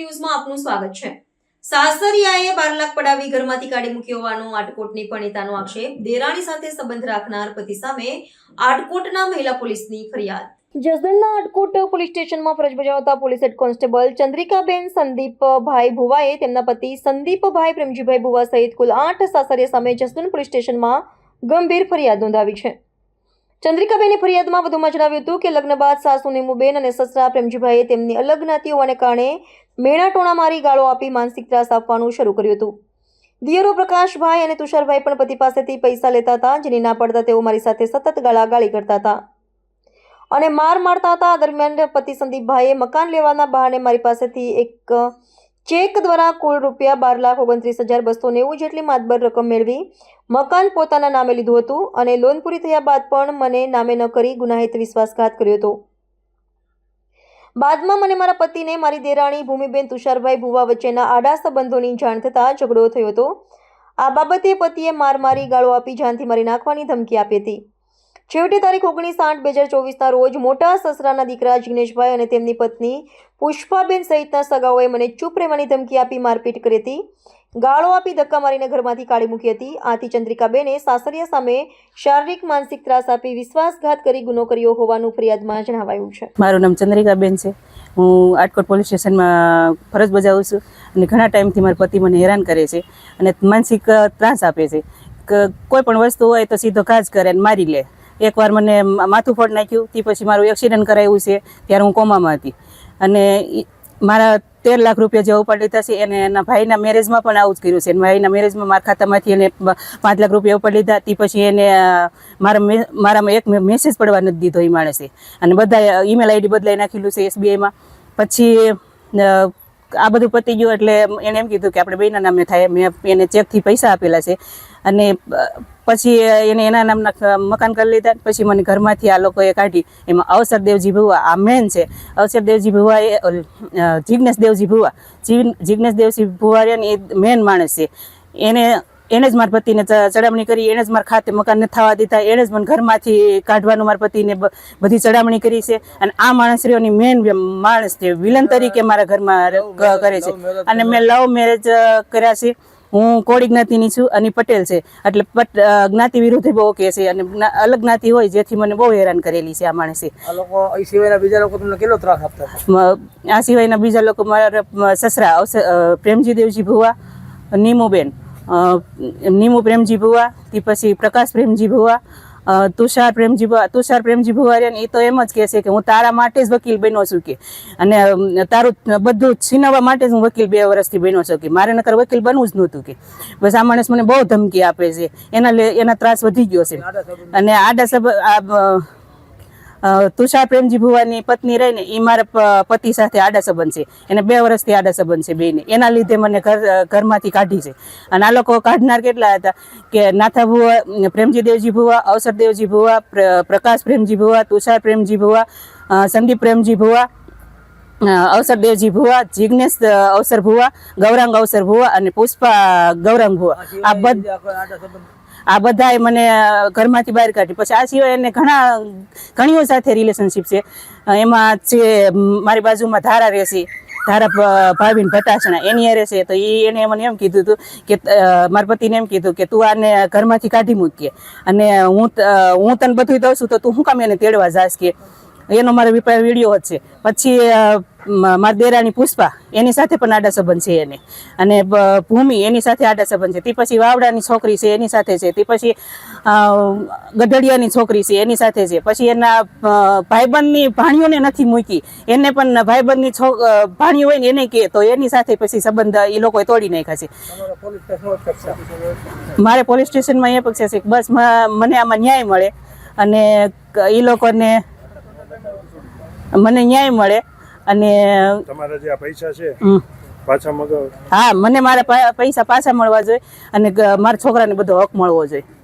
ન્યૂઝમાં આપનું સ્વાગત છે. સાસરિયાએ બાર લાખ પડાવી ઘરમાંથી કાઢી મૂક્યો હોવાનો આટકોટની પરિણીતાનો આક્ષેપ. દેરાણી સાથે સંબંધ રાખનાર પતિ સામે આટકોટના મહિલા પોલીસની ફરિયાદ. જસદણના આટકોટ પોલીસ સ્ટેશનમાં ફરજ બજાવતા પોલીસ હેડ કોન્સ્ટેબલ ચંદ્રિકાબેન સંદીપભાઈ ભુવાએ તેમના પતિ સંદીપભાઈ પ્રેમજીભાઈ ભુવા સહિત કુલ આઠ સાસરિયા સામે જસદણ પોલીસ સ્ટેશનમાં ગંભીર ફરિયાદ નોંધાવી છે. ચંદ્રિકાબેને ફરિયાદમાં વધુમાં જણાવ્યું હતું કે લગ્ન બાદ સાસુ નીમુબેન અને સસરા પ્રેમજીભાઈએ તેમની અલગ જ્ઞાતિ હોવાને કારણે મેણા ટોણા મારી ગાળો આપી માનસિક ત્રાસ આપવાનું શરૂ કર્યું હતું. દિયરો પ્રકાશભાઈ અને તુષારભાઈ પણ પતિ પાસેથી પૈસા લેતા હતા, જેની ના પડતા તેઓ મારી સાથે સતત ગાળાગાળી કરતા હતા. અને માર મારતા હતા. દરમિયાન પતિ સંદીપભાઈએ મકાન લેવાના બહાને મારી પાસેથી એક ચેક દ્વારા કુલ રૂપિયા બાર લાખ ઓગણત્રીસ હજાર બસો નેવું જેટલી માતબર રકમ મેળવી મકાન પોતાના નામે લીધું હતું અને લોન પૂરી થયા બાદ પણ મને નામે ન કરી ગુનાહિત વિશ્વાસઘાત કર્યો હતો. બાદમાં મને મારા પતિને મારી દેરાણી ભૂમિબેન તુષારભાઈ ભુવા વચ્ચેના આડા સંબંધોની જાણ થતાં ઝઘડો થયો હતો. આ બાબતે પતિએ માર મારી ગાળો આપી જાનથી મારી નાખવાની ધમકી આપી હતી. છેવટે તારીખ ઓગણીસ આઠ બે હજાર ચોવીસના રોજ મોટા સસરાના દીકરા જિગ્નેશભાઈ અને તેમની પત્ની પુષ્પાબેન સહિતના સગાઓએ મને ચૂપ રહેવાની ધમકી આપી મારપીટ કરી હતી. ગાળો આપી ધક્કા મારીને ઘરમાંથી કાઢી મૂકી હતી. આથી ચંદ્રિકાબેને સાસરિયા સામે શારીરિક માનસિક ત્રાસ આપી વિશ્વાસઘાત કરી ગુનો કર્યો હોવાનું ફરિયાદમાં જણાવાયું છે. મારું નામ ચંદ્રિકાબેન છે. હું આટકોટ પોલીસ સ્ટેશનમાં ફરજ બજાવું છું અને ઘણા ટાઈમથી મારા પતિ મને હેરાન કરે છે અને માનસિક ત્રાસ આપે છે. કોઈ પણ વસ્તુ હોય તો સીધો ઘા કરે અને મારી લે. એકવાર મને માથું ફોડ નાખ્યું, તે પછી મારું એક્સિડન્ટ કરાવ્યું છે, ત્યારે હું કોમામાં હતી. અને મારા તેર લાખ રૂપિયા જેવા ઉપાડ લીધા છે, એને એના ભાઈના મેરેજમાં પણ આવું જ કર્યું છે. ભાઈના મેરેજમાં મારા ખાતામાંથી એને પાંચ લાખ રૂપિયા ઉપાડ લીધા, તે પછી એને મારા મારામાં એક મેસેજ પડવા નથી દીધો એ માણસે. અને બધા ઈમેલ આઈડી બદલાઈ નાખેલું છે એસબીઆઈમાં પછી આ બધું પતી ગયું એટલે એણે એમ કીધું કે આપણે બેના નામે થાય. મેં એને ચેકથી પૈસા આપેલા છે. અને પછી એને એના નામના મકાન કરી લીધા પછી મને ઘરમાંથી આ લોકોએ કાઢી. એમાં અવસર દેવજી ભુવા, આ મેન છે. અવસર દેવજી ભુવા એ જિજ્ઞેશ દેવજી ભુવા. જિજ્ઞેશ દેવજી ભુવા એ મેન માણસ છે. એને એને જ મારા પતિને ચડામણી કરી એને જ મારા ખાતે મકાન નથી થવા દીધા એને જ મને ઘરમાંથી કાઢવાનું મારા પતિને બધી ચડામણી કરી છે. અને આ માણસ રહ્યોની મેન માણસ છે વિલન તરીકે મારા ઘરમાં કરે છે. અને મેં લવ મેરેજ કર્યા છે. હું કોળી જ્ઞાતિની છું અને પટેલ છે. એટલે પટ જ્ઞાતિ વિરુદ્ધ બહુ કે છે અને અલગ જ્ઞાતિ હોય જેથી મને બહુ હેરાન કરેલી છે આ માણસે. આ લોકો એ સિવાયના બીજા લોકો તમને કેટલો ત્રાસ આપતા આ સિવાયના બીજા લોકો મારા સસરા પ્રેમજી દેવજી ભુવા નીમુબેન. નીમુ પ્રેમજી ભુવા તે પછી પ્રકાશ પ્રેમજી ભુવા તુષાર પ્રેમજી ભુવા તુષાર પ્રેમજી ભુવા રહ્યા ને એ તો એમ જ કહે છે કે હું તારા માટે જ વકીલ બન્યો છું કે. અને તારું બધું છીનવવા માટે જ હું વકીલ બે વર્ષથી બન્યો છું કે. મારે નકર વકીલ બનવું જ નહોતું કે. બસ આ માણસ મને બહુ ધમકી આપે છે. એના લે એના ત્રાસ વધી ગયો છે. અને આડા સબ તુષાર પ્રેમજી ભુવાની પત્ની રહીને એ મારા પતિ સાથે આડા સંબંધ છે. એને બે વર્ષથી આડા સંબંધ છે બેને એના લીધે મને ઘર, ઘરમાંથી કાઢી છે. અને આ લોકો કાઢનાર કેટલા હતા કે નાથા ભુવા, પ્રેમજી દેવજી ભુવા, અવસર દેવજી ભુવા, પ્ર- પ્રકાશ પ્રેમજી ભુવા, તુષાર પ્રેમજી ભુવા સંદીપ પ્રેમજી ભુવા અવસર દેવજી ભુવા જિજ્ઞેશ અવસર ભુવા ગૌરાંગ અવસર ભુવા અને પુષ્પા ગૌરાંગ ભુવા. આ બધ આ બધાએ મને ઘરમાંથી બહાર કાઢી પછી આ સિવાય એને ઘણા ઘણીઓ સાથે રિલેશનશિપ છે. એમાં છે મારી બાજુમાં ધારા રહેશે ધારા ભાવિન ભટાસણા એની અરે છે તો એ એને મને એમ કીધું હતું કે મારા પતિને એમ કીધું કે તું આને ઘરમાંથી કાઢી મૂકીએ અને હું હું તને બધું દઉં છું તો તું શું કામ એને તેડવા જાશ કે? એનો મારો વીડિયો છે. પછી મારી દેરાણી પુષ્પા એની સાથે પણ આડા સંબંધ છે એને. અને ભૂમિ એની સાથે આડા સંબંધ છે. તે પછી વાવડાની છોકરી છે એની સાથે છે. તે પછી ગઢડિયાની છોકરી છે એની સાથે છે. પછી એના ભાઈબંધની ભાણીઓને નથી મૂકી. એને પણ ભાઈબંધની છો ભાણી હોય ને એને કે તો એની સાથે પછી સંબંધ એ લોકોએ તોડી નાખ્યા છે. મારે પોલીસ સ્ટેશનમાં એ પક્ષે છે. બસ મને આમાં ન્યાય મળે. અને એ લોકોને મને ન્યાય મળે અને તમારા જે આ પૈસા છે પાછા મગાવો. હા મને મારા પૈસા પાછા મળવા જોઈએ અને મારા છોકરાને બધો હક મળવો જોઈએ.